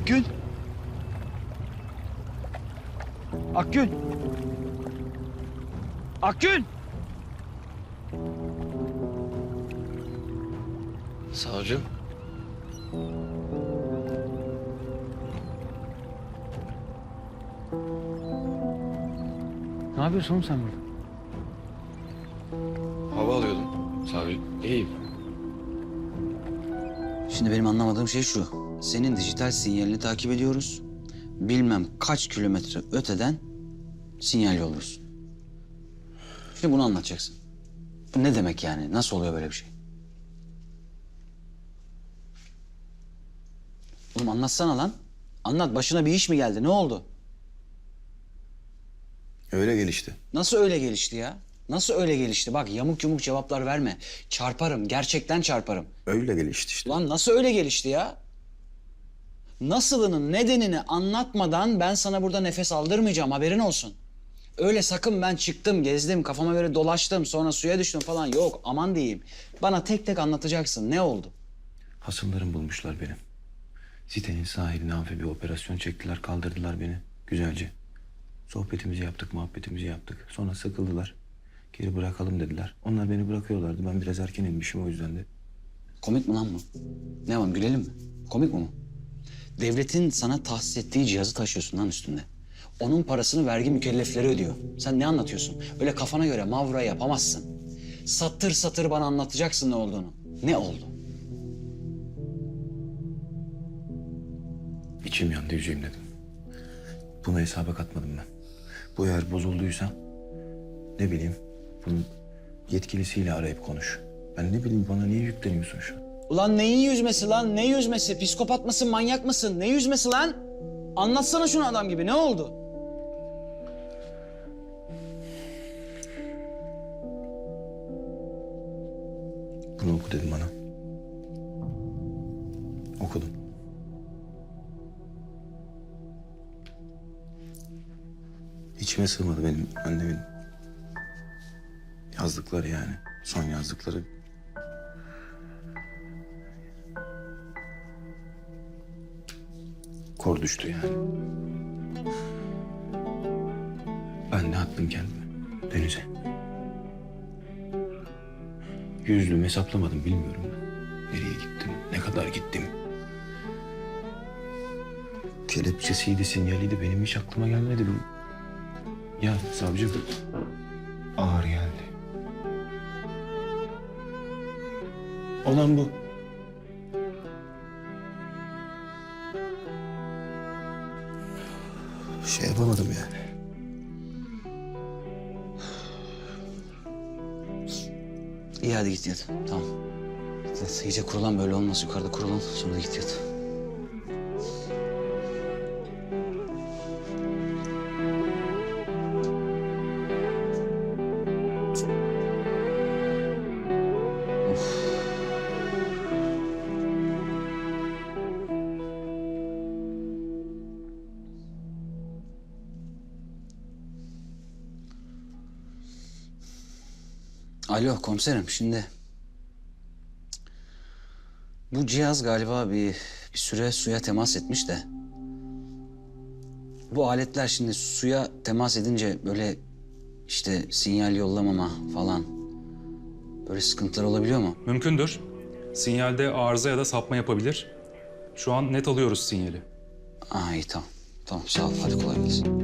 Akgün. Akgün. Akgün. Savcım. Ne yapıyorsun oğlum sen burada? Şimdi benim anlamadığım şey şu. Senin dijital sinyalini takip ediyoruz. Bilmem kaç kilometre öteden sinyal yolluyorsun. Şimdi bunu anlatacaksın. Bu ne demek yani? Nasıl oluyor böyle bir şey? Oğlum anlatsana lan. Anlat. Başına bir iş mi geldi? Ne oldu? Öyle gelişti. Nasıl öyle gelişti ya? Nasıl öyle gelişti? Bak yamuk yumuk cevaplar verme. Çarparım. Gerçekten çarparım. Öyle gelişti işte. Lan nasıl öyle gelişti ya? Nasılının nedenini anlatmadan ben sana burada nefes aldırmayacağım haberin olsun. Öyle sakın ben çıktım, gezdim, kafama göre dolaştım, sonra suya düştüm falan yok aman diyeyim. Bana tek tek anlatacaksın ne oldu? Hasımlarım bulmuşlar benim. Sitenin sahiline amfi bir operasyon çektiler, kaldırdılar beni güzelce. Sohbetimizi yaptık, muhabbetimizi yaptık. Sonra sıkıldılar. Geri bırakalım dediler. Onlar beni bırakıyorlardı. Ben biraz erken inmişim o yüzden de. Komik mi lan bu? Ne yapalım gülelim mi? Komik mi bu? Devletin sana tahsis ettiği cihazı taşıyorsun lan üstünde. Onun parasını vergi mükellefleri ödüyor. Sen ne anlatıyorsun? Öyle kafana göre mavra yapamazsın. Satır satır bana anlatacaksın ne olduğunu. Ne oldu? İçim yandı yüceğim dedim. Bunu hesaba katmadım ben. Bu eğer bozulduysa ne bileyim bunun yetkilisiyle arayıp konuş. Ben ne bileyim bana niye yükleniyorsun şu an? Ulan neyin yüzmesi lan? Ne yüzmesi? Psikopat mısın, manyak mısın? Ne yüzmesi lan? Anlatsana şunu adam gibi. Ne oldu? Bunu oku dedim bana. Okudum. İçime sığmadı benim annemin yazdıkları yani. Son yazdıkları. Kor düştü yani. Ben de attım kendimi denize. Yüzlüğümü hesaplamadım bilmiyorum ben. Nereye gittim, ne kadar gittim. Kelepçesiydi, sinyaliydi benim hiç aklıma gelmedi bu. Ya savcı ağır geldi. Olan bu. Şey yapamadım yani. İyi hadi git yat. Tamam. Git yat. İyice kurulan böyle olmaz. Yukarıda kurulan. Sonra git yat. Komiserim şimdi... Bu cihaz galiba bir, bir süre suya temas etmiş de... Bu aletler şimdi suya temas edince böyle işte sinyal yollamama falan... Böyle sıkıntılar olabiliyor mu? Mümkündür. Sinyalde arıza ya da sapma yapabilir. Şu an net alıyoruz sinyali. Aa iyi tamam. Tamam sağ ol hadi kolay gelsin.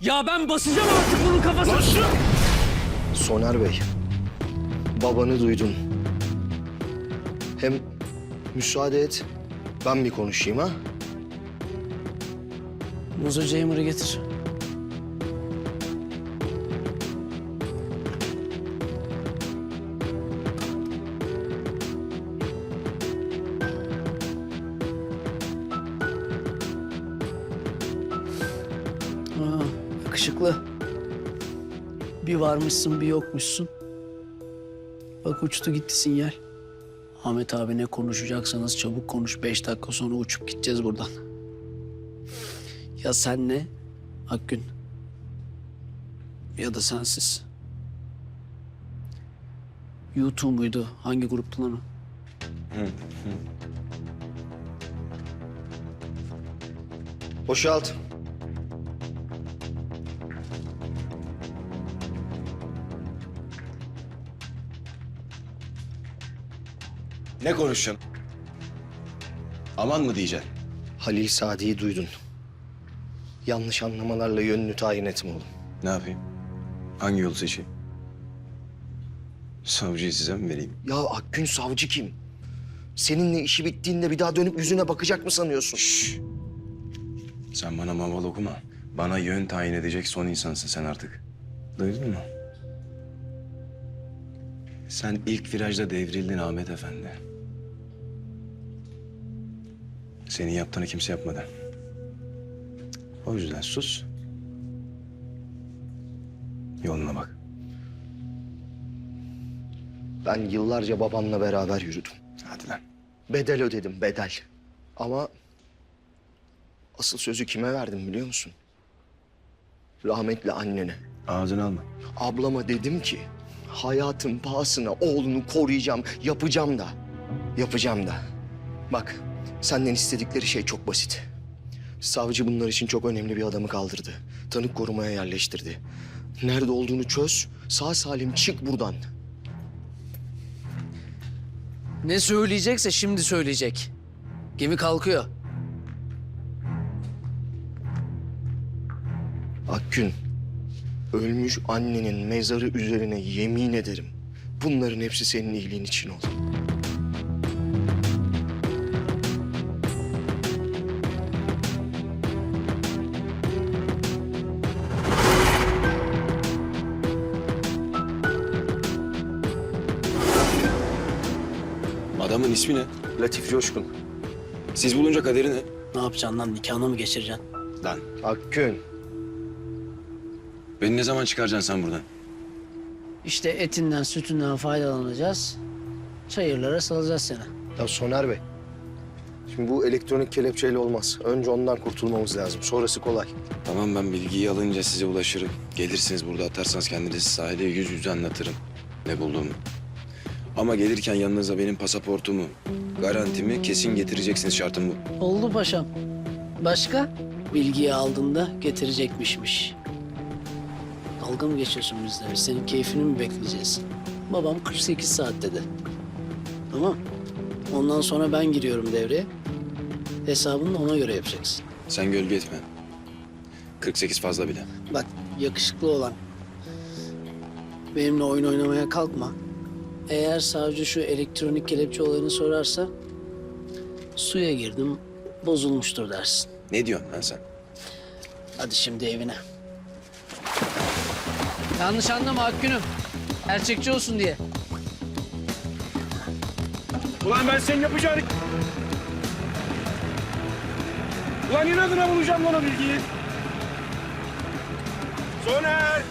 Ya ben basacağım artık bunun kafasını. Soner Bey, babanı duydun. Hem müsaade et, ben bir konuşayım ha. Muzo Jamer'ı getir. Bir varmışsın bir yokmuşsun. Bak uçtu gitti sinyal. Ahmet abi ne konuşacaksanız çabuk konuş. Beş dakika sonra uçup gideceğiz buradan. Ya senle Akgün ya da sensiz. YouTube muydu? Hangi gruptu lan o? Boşalt. Ne konuşacaksın? Aman mı diyeceksin? Halil Sadi'yi duydun. Yanlış anlamalarla yönünü tayin etme oğlum. Ne yapayım? Hangi yolu seçeyim? Savcıyı size mi vereyim? Ya Akgün savcı kim? Seninle işi bittiğinde bir daha dönüp yüzüne bakacak mı sanıyorsun? Sen bana maval okuma. Bana yön tayin edecek son insansın sen artık. Duydun mu? Sen ilk virajda devrildin Ahmet Efendi. Senin yaptığını kimse yapmadı. O yüzden sus. Yoluna bak. Ben yıllarca babanla beraber yürüdüm. Hadi lan. Bedel ödedim, bedel. Ama asıl sözü kime verdim biliyor musun? Rahmetli annene. Ağzını alma. Ablama dedim ki hayatın pahasına oğlunu koruyacağım, yapacağım da. Yapacağım da. Bak senden istedikleri şey çok basit. Savcı bunlar için çok önemli bir adamı kaldırdı. Tanık korumaya yerleştirdi. Nerede olduğunu çöz, sağ salim çık buradan. Ne söyleyecekse şimdi söyleyecek. Gemi kalkıyor. Akgün, ölmüş annenin mezarı üzerine yemin ederim. Bunların hepsi senin iyiliğin için oldu. İsmi ne? Latif Coşkun. Siz bulunca kaderi ne? Ne yapacaksın lan? Nikahına mı geçireceksin? Lan Akgün, beni ne zaman çıkaracaksın sen buradan? İşte etinden, sütünden faydalanacağız. Çayırlara salacağız seni. ya Soner Bey. Şimdi bu elektronik kelepçeyle olmaz. Önce ondan kurtulmamız lazım. Sonrası kolay. Tamam ben bilgiyi alınca size ulaşırım. Gelirsiniz burada atarsanız kendinizi sahile yüz yüze anlatırım ne bulduğumu. Ama gelirken yanınıza benim pasaportumu, garantimi kesin getireceksiniz şartım bu. Oldu paşam. Başka? Bilgiyi aldığında getirecekmişmiş. Dalga mı geçiyorsun bizle? Biz senin keyfini mi bekleyeceğiz? Babam 48 saat dedi. Tamam. Ondan sonra ben giriyorum devreye. Hesabını ona göre yapacaksın. Sen gölge etme. 48 fazla bile. Bak yakışıklı olan. Benimle oyun oynamaya kalkma. Eğer savcı şu elektronik kelepçe olayını sorarsa... ...suya girdim, bozulmuştur dersin. Ne diyorsun lan sen? Hadi şimdi evine. Yanlış anlama Akgün'üm. Gerçekçi olsun diye. Ulan ben senin yapacağını... Ulan inadına bulacağım lan o bilgiyi. Soner!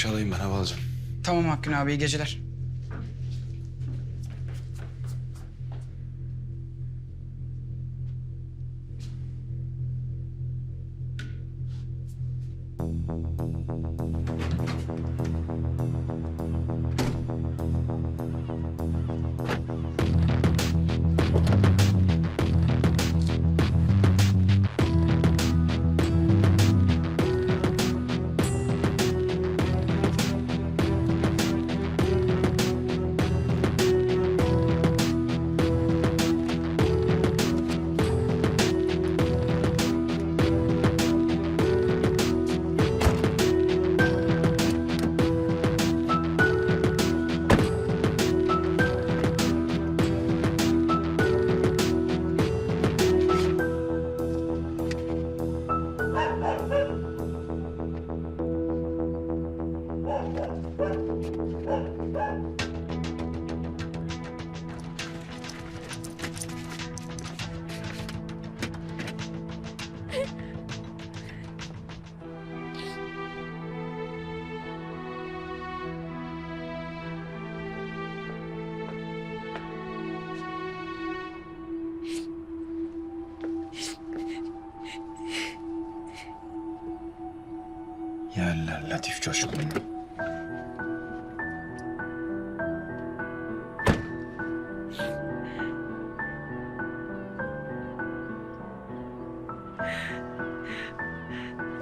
çıkış alayım ben hava alacağım. Tamam Hakkın abi iyi geceler. Yerler Latif Coşkun.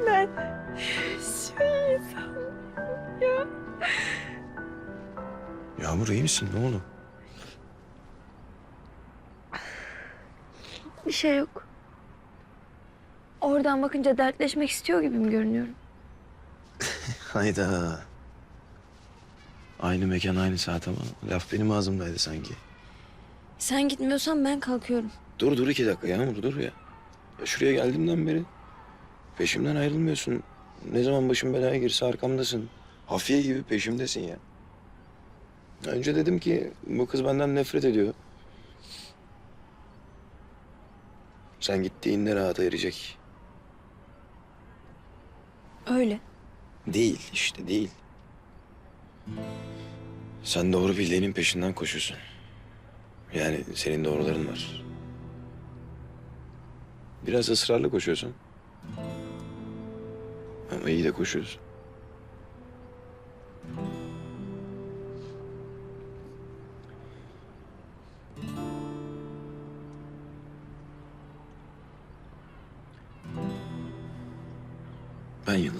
Ben şey insan ya. Yağmur iyi misin? Ne oldu? Bir şey yok. Oradan bakınca dertleşmek istiyor gibi mi görünüyorum? Hayda. Aynı mekan aynı saat ama laf benim ağzımdaydı sanki. Sen gitmiyorsan ben kalkıyorum. Dur dur iki dakika Yağmur dur ya. ya şuraya geldiğimden beri peşimden ayrılmıyorsun. Ne zaman başım belaya girse arkamdasın. Hafiye gibi peşimdesin ya. Önce dedim ki bu kız benden nefret ediyor. Sen gittiğinde rahata erecek. Öyle. Değil işte değil. Sen doğru bildiğinin peşinden koşuyorsun. Yani senin doğruların var. Biraz ısrarlı koşuyorsun. Ama iyi de koşuyorsun.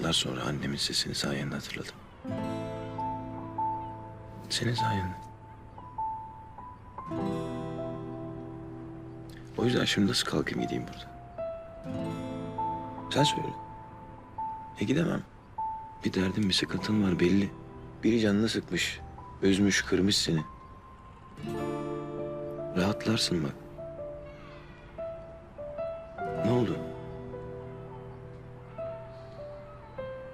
Yıllar sonra annemin sesini sayende hatırladım. Senin sayende. O yüzden şimdi nasıl kalkayım gideyim burada? Sen söyle. E gidemem. Bir derdin bir sıkıntın var belli. Biri canını sıkmış, üzmüş, kırmış seni. Rahatlarsın bak.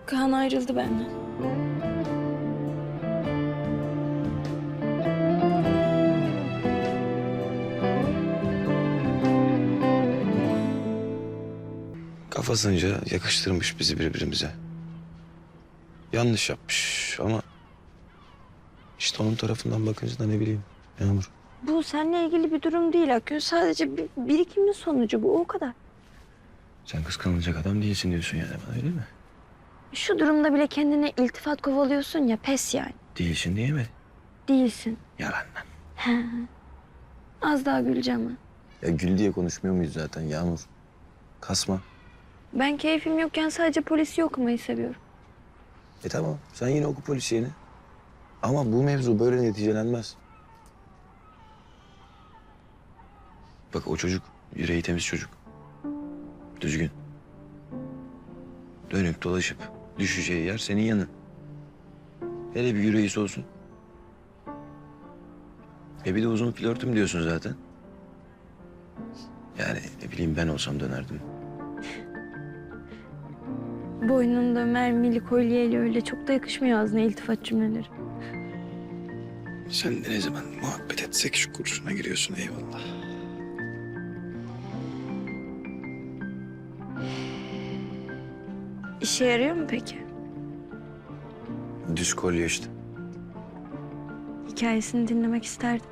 Kaan ayrıldı benden. Kafasınca yakıştırmış bizi birbirimize. Yanlış yapmış ama... işte onun tarafından bakınca da ne bileyim Yağmur. Bu seninle ilgili bir durum değil Akgün. Sadece bir birikimin sonucu bu. O kadar. Sen kıskanılacak adam değilsin diyorsun yani bana öyle mi? Şu durumda bile kendine iltifat kovalıyorsun ya pes yani. Değilsin diye mi? Değilsin. Yalandan. Az daha güleceğim ha. Ya gül diye konuşmuyor muyuz zaten Yağmur? Kasma. Ben keyfim yokken sadece polisi okumayı seviyorum. E tamam sen yine oku polisiyeni. Ama bu mevzu böyle neticelenmez. Bak o çocuk yüreği temiz çocuk. Düzgün. Dönüp dolaşıp düşeceği yer senin yanın. Hele bir yüreği olsun. E bir de uzun flörtüm diyorsun zaten. Yani ne bileyim ben olsam dönerdim. Boynunda mermili kolyeyle öyle çok da yakışmıyor ağzına iltifat cümleleri. Sen de ne zaman muhabbet etsek şu kurşuna giriyorsun eyvallah. İşe yarıyor mu peki? Düz kolye işte. Hikayesini dinlemek isterdim.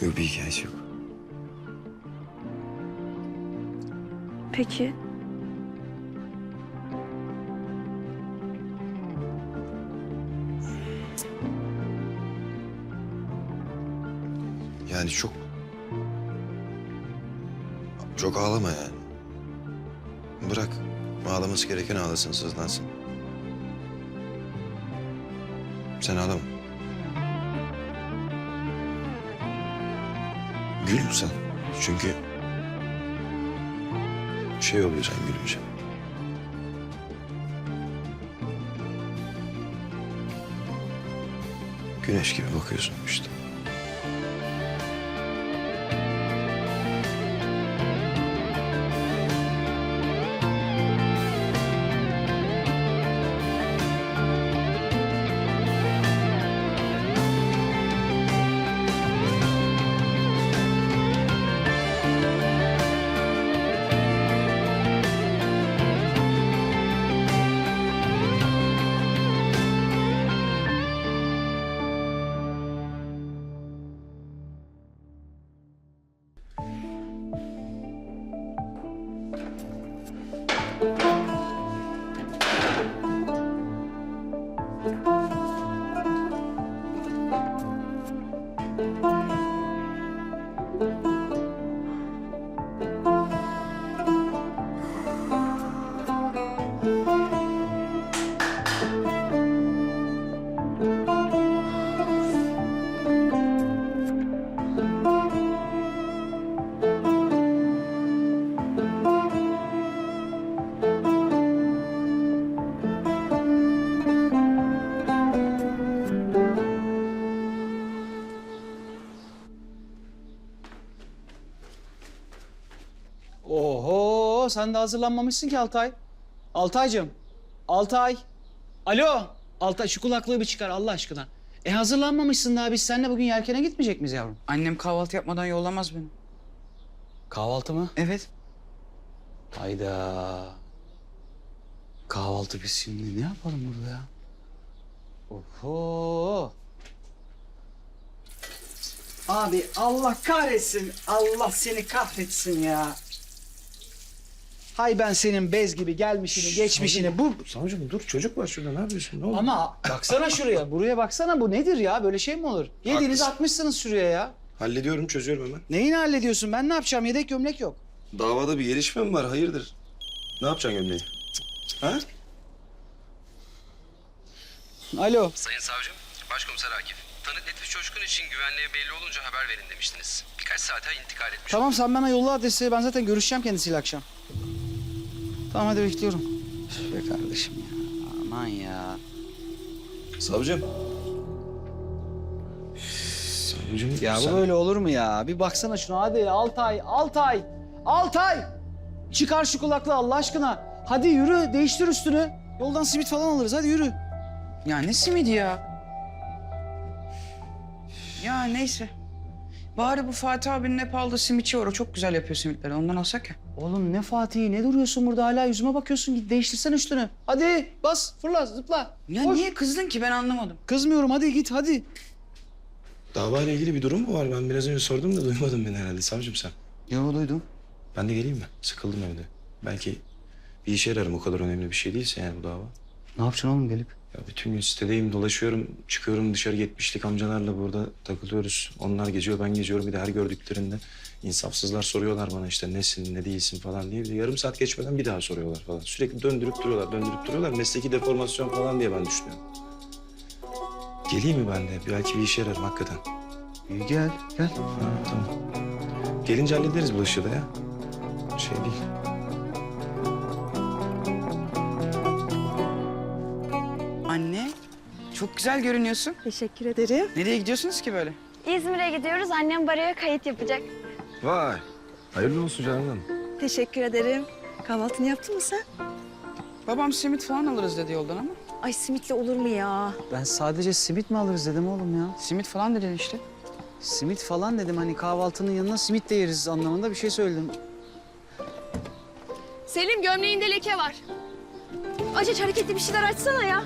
Yok bir hikayesi yok. Peki. Yani çok... Çok ağlama yani. Bırak. Ağlaması gereken ağlasın, sızlansın. Sen ağlama. Gül sen. Çünkü... Şey oluyor sen gülünce. Güneş gibi bakıyorsun işte. Sen de hazırlanmamışsın ki Altay. Altaycığım. Altay. Alo. Altay şu kulaklığı bir çıkar Allah aşkına. E hazırlanmamışsın daha biz seninle bugün yelkene gitmeyecek miyiz yavrum? Annem kahvaltı yapmadan yollamaz beni. Kahvaltı mı? Evet. Hayda. Kahvaltı biz şimdi ne yapalım burada ya? Oho. Abi Allah kahretsin. Allah seni kahretsin ya. Hay ben senin bez gibi gelmişini, geçmişini bu... Savcım dur çocuk var şurada ne yapıyorsun? Ne oldu? Ama baksana şuraya, buraya baksana bu nedir ya? Böyle şey mi olur? Yediğinizi Haklısın. atmışsınız şuraya ya. Hallediyorum çözüyorum hemen. Neyini hallediyorsun? Ben ne yapacağım? Yedek gömlek yok. Davada bir gelişme mi var? Hayırdır? Ne yapacaksın gömleği? Ha? Alo. Sayın Savcım, Başkomiser Akif. Tanık Lütfü Çoşkun için güvenliğe belli olunca haber verin demiştiniz. Birkaç saate intikal etmiş. Tamam sen bana yolla adresi. Ben zaten görüşeceğim kendisiyle akşam. Tamam hadi bekliyorum. Üf Be kardeşim ya. Aman ya. Savcım. Savcım. Ya bu sen- böyle olur mu ya? Bir baksana şuna hadi Altay, Altay, Altay. Çıkar şu kulaklığı Allah aşkına. Hadi yürü, değiştir üstünü. Yoldan simit falan alırız. Hadi yürü. Ya ne simidi ya? Ya neyse. Bari bu Fatih abinin Nepal'da simitçi var. O çok güzel yapıyor simitleri. Ondan alsak ya. Oğlum ne Fatih, ne duruyorsun burada hala yüzüme bakıyorsun. Git değiştirsen üstünü. Hadi bas, fırla, zıpla. Ya Koş. niye kızdın ki ben anlamadım. Kızmıyorum hadi git hadi. Davayla ilgili bir durum mu var? Ben biraz önce sordum da duymadın beni herhalde savcım sen. Yo duydum. Ben de geleyim mi? Sıkıldım evde. Belki bir işe yararım o kadar önemli bir şey değilse yani bu dava. Ne yapacaksın oğlum gelip? Ya bütün gün sitedeyim, dolaşıyorum, çıkıyorum dışarı yetmişlik amcalarla burada takılıyoruz. Onlar geziyor, ben geziyorum. Bir de her gördüklerinde insafsızlar soruyorlar bana işte nesin, ne değilsin falan diye. Bir de yarım saat geçmeden bir daha soruyorlar falan. Sürekli döndürüp duruyorlar, döndürüp duruyorlar. Mesleki deformasyon falan diye ben düşünüyorum. Geleyim mi ben de? Belki bir işe yararım hakikaten. İyi gel, gel. Ha, tamam. Gelince hallederiz bu işi ya. Şey değil. Çok güzel görünüyorsun. Teşekkür ederim. Nereye gidiyorsunuz ki böyle? İzmir'e gidiyoruz. Annem baroya kayıt yapacak. Vay. Hayırlı olsun Canan Hanım. Teşekkür ederim. Kahvaltını yaptın mı sen? Babam simit falan alırız dedi yoldan ama. Ay simitle olur mu ya? Ben sadece simit mi alırız dedim oğlum ya. Simit falan dedin işte. Simit falan dedim hani kahvaltının yanına simit de yeriz anlamında bir şey söyledim. Selim gömleğinde leke var. Aç hareketli bir şeyler açsana ya.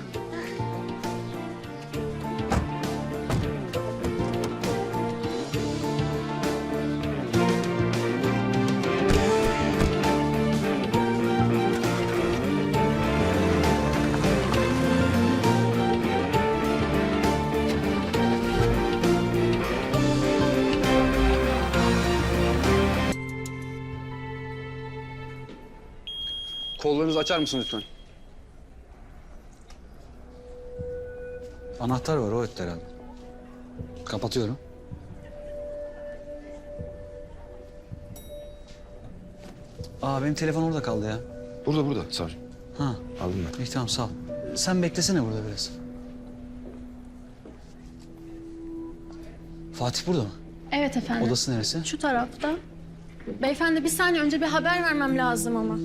Kollarınızı açar mısın lütfen? Anahtar var o öttü herhalde. Kapatıyorum. Aa benim telefon orada kaldı ya. Burada burada savcım. Ha Aldım ben. iyi tamam sağ ol. Sen beklesene burada biraz. Fatih burada mı? Evet efendim. Odası neresi? Şu tarafta. Beyefendi bir saniye önce bir haber vermem lazım ama.